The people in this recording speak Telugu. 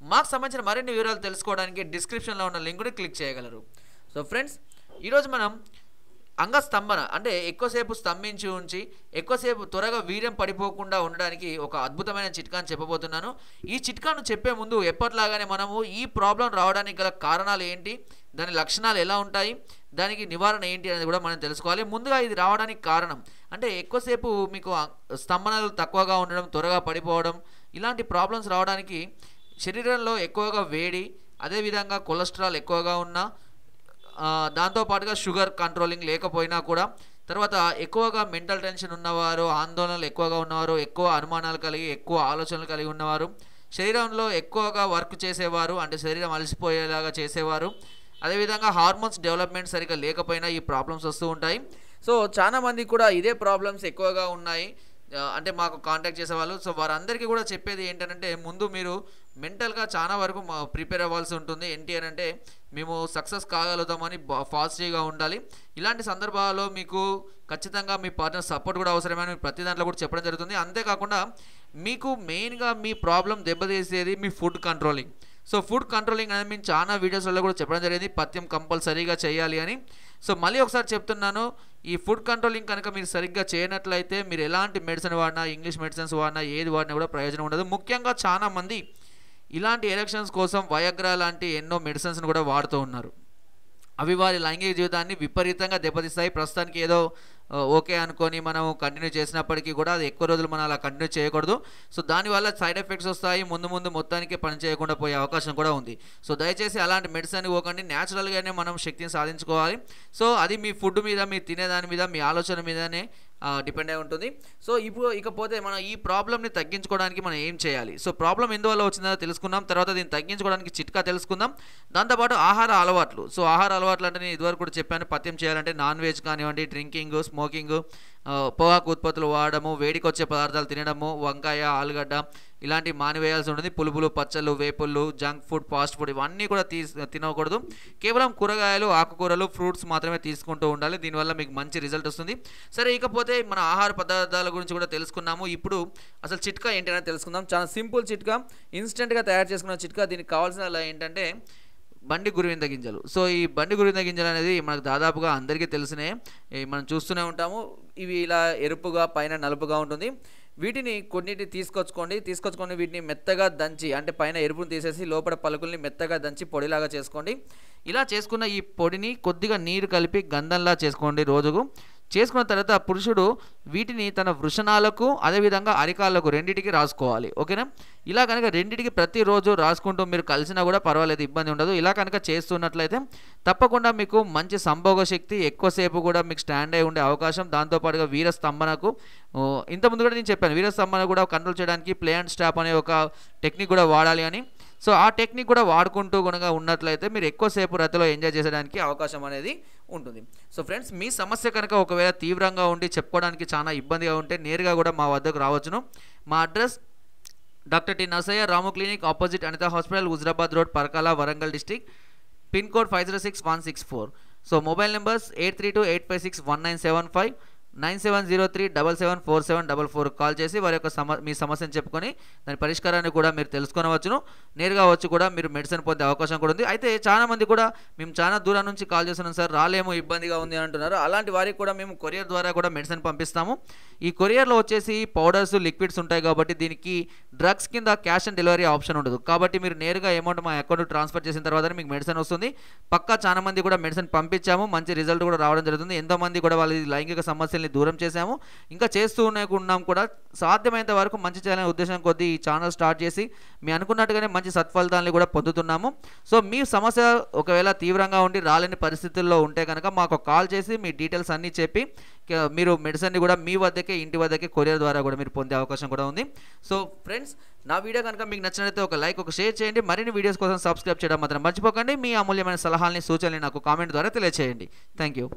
మాకు సంబంధించిన మరిన్ని వివరాలు తెలుసుకోవడానికి డిస్క్రిప్షన్లో ఉన్న లింక్ని క్లిక్ చేయగలరు. సో ఫ్రెండ్స్ ఈరోజు మనం అంగస్తంభన అంటే ఎక్కువసేపు స్తంభించి ఉంచి ఎక్కువసేపు త్వరగా వీర్యం పడిపోకుండా ఉండడానికి ఒక అద్భుతమైన చిట్కాను చెప్పబోతున్నాను. ఈ చిట్కాను చెప్పే ముందు ఎప్పటిలాగానే మనము ఈ ప్రాబ్లం రావడానికి గల కారణాలు ఏంటి దాని లక్షణాలు ఎలా ఉంటాయి దానికి నివారణ ఏంటి అనేది కూడా మనం తెలుసుకోవాలి. ముందుగా ఇది రావడానికి కారణం అంటే ఎక్కువసేపు మీకు స్తంభనలు తక్కువగా ఉండడం త్వరగా పడిపోవడం ఇలాంటి ప్రాబ్లమ్స్ రావడానికి శరీరంలో ఎక్కువగా వేడి అదేవిధంగా కొలెస్ట్రాల్ ఎక్కువగా ఉన్న దాంతోపాటుగా షుగర్ కంట్రోలింగ్ లేకపోయినా కూడా తర్వాత ఎక్కువగా మెంటల్ టెన్షన్ ఉన్నవారు ఆందోళనలు ఎక్కువగా ఉన్నవారు ఎక్కువ అనుమానాలు కలిగి ఎక్కువ ఆలోచనలు కలిగి ఉన్నవారు శరీరంలో ఎక్కువగా వర్క్ చేసేవారు అంటే శరీరం అలసిపోయేలాగా చేసేవారు అదేవిధంగా హార్మోన్స్ డెవలప్మెంట్ సరిగ్గా లేకపోయినా ఈ ప్రాబ్లమ్స్ వస్తూ ఉంటాయి. సో చాలామంది కూడా ఇదే ప్రాబ్లమ్స్ ఎక్కువగా ఉన్నాయి. అంటే మాకు కాంటాక్ట్ చేసేవాళ్ళు. సో వారందరికీ కూడా చెప్పేది ఏంటంటే ముందు మీరు మెంటల్గా చాలా వరకు ప్రిపేర్ అవ్వాల్సి ఉంటుంది. ఏంటి అని అంటే మేము సక్సెస్ కాగలుగుతామని పాజిటివ్గా ఉండాలి. ఇలాంటి సందర్భాల్లో మీకు ఖచ్చితంగా మీ పార్ట్నర్ సపోర్ట్ కూడా అవసరమని ప్రతి దాంట్లో కూడా చెప్పడం జరుగుతుంది. అంతేకాకుండా మీకు మెయిన్గా మీ ప్రాబ్లం దెబ్బతీసేది మీ food controlling. So food controlling అనేది మేము చాలా వీడియోస్లో కూడా చెప్పడం జరిగింది. పథ్యం కంపల్సరీగా చేయాలి అని. సో మళ్ళీ ఒకసారి చెప్తున్నాను ఈ ఫుడ్ కంట్రోలింగ్ కనుక మీరు సరిగ్గా చేయనట్లయితే మీరు ఎలాంటి మెడిసిన్ వాడినా ఇంగ్లీష్ మెడిసిన్స్ వాడినా ఏది వాడినా కూడా ప్రయోజనం ఉండదు. ముఖ్యంగా చాలామంది ఇలాంటి ఎలక్షన్స్ కోసం వయగ్రా లాంటి ఎన్నో మెడిసిన్స్ని కూడా వాడుతూ ఉన్నారు. అవి వారి లైంగిక జీవితాన్ని విపరీతంగా దెబ్బతీస్తాయి. ప్రస్తుతానికి ఏదో ఓకే అనుకొని మనం కంటిన్యూ చేసినప్పటికీ కూడా అది ఎక్కువ రోజులు మనం అలా కంటిన్యూ చేయకూడదు. సో దానివల్ల సైడ్ ఎఫెక్ట్స్ వస్తాయి. ముందు ముందు మొత్తానికి పని చేయకుండా పోయే అవకాశం కూడా ఉంది. సో దయచేసి అలాంటి మెడిసిన్ పోకండి. న్యాచురల్గానే మనం శక్తిని సాధించుకోవాలి. సో అది మీ ఫుడ్ మీద మీ తినేదాని మీద మీ ఆలోచన మీదనే డిపెండ్ అయి ఉంటుంది. సో ఇప్పుడు ఇకపోతే మనం ఈ ప్రాబ్లమ్ని తగ్గించుకోవడానికి మనం ఏం చేయాలి? సో ప్రాబ్లం ఎందువల్ల వచ్చిందో తెలుసుకుందాం. తర్వాత దీన్ని తగ్గించుకోవడానికి చిట్కా తెలుసుకుందాం. దాంతోపాటు ఆహార అలవాట్లు. సో ఆహార అలవాట్లు అంటే నేను ఇదివరకు కూడా చెప్పాను. పత్యం చేయాలంటే నాన్ వెజ్ కానివ్వండి డ్రింకింగ్ స్మోకింగ్ పొగాకు ఉత్పత్తులు వాడడము వేడికొచ్చే పదార్థాలు తినడము వంకాయ ఆలుగడ్డ ఇలాంటి మానివేయాల్సి ఉంటుంది. పులుపులు పచ్చళ్ళు వేపుళ్ళు జంక్ ఫుడ్ ఫాస్ట్ ఫుడ్ ఇవన్నీ కూడా తీ తినకూడదు. కేవలం కూరగాయలు ఆకుకూరలు ఫ్రూట్స్ మాత్రమే తీసుకుంటూ ఉండాలి. దీనివల్ల మీకు మంచి రిజల్ట్ వస్తుంది. సరే ఇకపోతే మన ఆహార పదార్థాల గురించి కూడా తెలుసుకున్నాము. ఇప్పుడు అసలు చిట్కా ఏంటి అనేది తెలుసుకుందాం. చాలా సింపుల్ చిట్కా. ఇన్స్టెంట్గా తయారు చేసుకున్న చిట్కా. దీనికి కావాల్సిన ఏంటంటే బండి గురివింద గింజలు. సో ఈ బండి గురివింద గింజలు అనేది మనకు దాదాపుగా అందరికీ తెలిసినే మనం చూస్తూనే ఉంటాము. ఇవి ఇలా ఎరుపుగా పైన నలుపుగా ఉంటుంది. వీటిని కొన్నిటి తీసుకొచ్చుకోండి. తీసుకొచ్చుకొని వీటిని మెత్తగా దంచి అంటే పైన ఎరుపును తీసేసి లోపల పలుకుల్ని మెత్తగా దంచి పొడిలాగా చేసుకోండి. ఇలా చేసుకున్న ఈ పొడిని కొద్దిగా నీరు కలిపి గంధంలా చేసుకోండి రోజుకు. చేసుకున్న తర్వాత పురుషుడు వీటిని తన వృషణాలకు అదేవిధంగా అరికాళ్ళకు రెండింటికి రాసుకోవాలి. ఓకేనా? ఇలా కనుక రెండింటికి ప్రతిరోజు రాసుకుంటూ మీరు కలిసినా కూడా పర్వాలేదు ఇబ్బంది ఉండదు. ఇలా కనుక చేస్తున్నట్లయితే తప్పకుండా మీకు మంచి సంభోగ శక్తి ఎక్కువసేపు కూడా మీకు స్టాండ్ అయి ఉండే అవకాశం. దాంతోపాటుగా వీరస్తంభనకు ఇంతకుముందు కూడా నేను చెప్పాను వీరస్తంభన కూడా కంట్రోల్ చేయడానికి ప్లే అండ్ స్టాప్ అనే ఒక టెక్నిక్ కూడా వాడాలి అని. సో ఆ టెక్నిక్ కూడా వాడుకుంటూ కనుక ఉన్నట్లయితే మీరు ఎక్కువసేపు రతిలో ఎంజాయ్ చేసడానికి అవకాశం అనేది ఉంటుంది. సో ఫ్రెండ్స్ మీ సమస్య కనుక ఒకవేళ తీవ్రంగా ఉండి చెప్పుకోవడానికి చాలా ఇబ్బందిగా ఉంటే నేరుగా కూడా మా వద్దకు రావచ్చును. మా address doctor T Narsaiah Ramu clinic opposite Anitha hospital Huzurabad road Parakala Warangal district pin code five zero six one six four. So mobile numbers eight three two eight five six one nine seven five. Nine seven zero three double seven four seven double four call చేసి వారి యొక్క సమ మీ సమస్యను చెప్పుకొని దాని పరిష్కారాన్ని కూడా మీరు తెలుసుకొనవచ్చును. నేరుగా వచ్చి కూడా మీరు మెడిసిన్ పొందే అవకాశం కూడా ఉంది. అయితే చాలా మంది కూడా మేము చాలా దూరం నుంచి కాల్ చేస్తున్నాం సార్ రాలేమో ఇబ్బందిగా ఉంది అంటున్నారు. అలాంటి వారికి కూడా మేము కొరియర్ ద్వారా కూడా మెడిసిన్ పంపిస్తాము. ఈ కొరియర్లో వచ్చేసి పౌడర్స్ లిక్విడ్స్ ఉంటాయి కాబట్టి దీనికి డ్రగ్స్ కింద క్యాష్ ఆన్ డెలివరీ ఆప్షన్ ఉండదు. కాబట్టి మీరు నేరుగా అమౌంట్ మా అకౌంట్ ట్రాన్స్ఫర్ చేసిన తర్వాత మీకు మెడిసిన్ వస్తుంది. పక్కా చాలా మంది కూడా మెడిసిన్ పంపించాము. మంచి రిజల్ట్ కూడా రావడం జరుగుతుంది. ఎంతో మంది కూడా వాళ్ళ లైంగిక సమస్యల్ని దూరం చేశాము. ఇంకా చేస్తూ ఉన్నాం కూడా సాధ్యమైనంత వరకు మంచి చేయాలనే ఉద్దేశం కొద్దీ ఈ ఛానల్ స్టార్ట్ చేసి మీ అనుకున్నట్టుగానే మంచి సత్ఫలితాలని కూడా పొందుతున్నాము. సో మీ సమస్య ఒకవేళ తీవ్రంగా ఉండి రాలేని పరిస్థితుల్లో ఉంటే కనుక మాకు కాల్ చేసి మీ డీటెయిల్స్ అన్నీ చెప్పి మీరు మెడిసిన్ని కూడా మీ వద్దకే ఇంటి వద్దకే కొరియర్ ద్వారా కూడా మీరు పొందే అవకాశం కూడా ఉంది. సో ఫ్రెండ్స్ నా వీడియో కనుక మీకు నచ్చినట్లయితే ఒక లైక్ ఒక షేర్ చేయండి. మరిన్ని వీడియోస్ కోసం సబ్స్క్రైబ్ చేయడం మాత్రం మర్చిపోకండి. మీ అమూల్యమైన సలహాలని సూచనలు నాకు కామెంట్ ద్వారా తెలియజేయండి థ్యాంక్ యూ